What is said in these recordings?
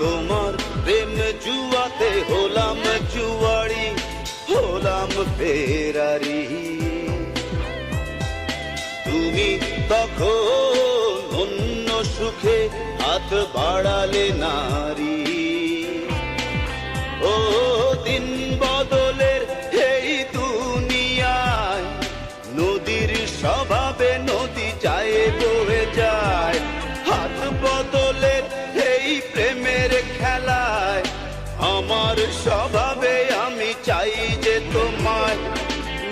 তোমার প্রেম জুয়াতে হলাম জুয়ারি হলাম ফেরারি। তুমি তখন অন্য সুখে হাত বাড়ালে নারী। ও দিন বদলের এই দুনিয়ায়, নদীর স্বভাবে নদী যায় বয়ে যায়। হাত বদলের এই খেলায় আমার স্বভাবে আমি চাই যে তোমায়।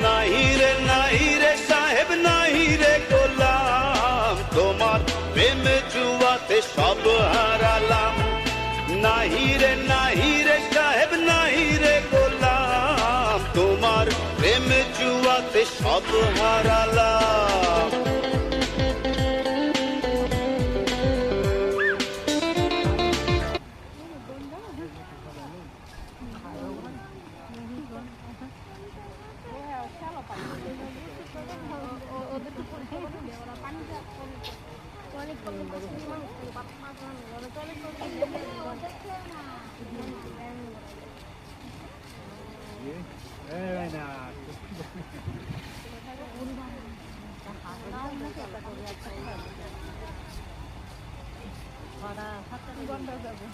নাহি রে নাহি রে সাহেব নাহি রে গোলাম। তোমার প্রেম জুয়াতে সব হারালাম। নাহি রে নাহি রে সাহেব নাহি রে গোলাম। তোমার প্রেম জুয়াতে সব হারালাম। Para satu bulan baru.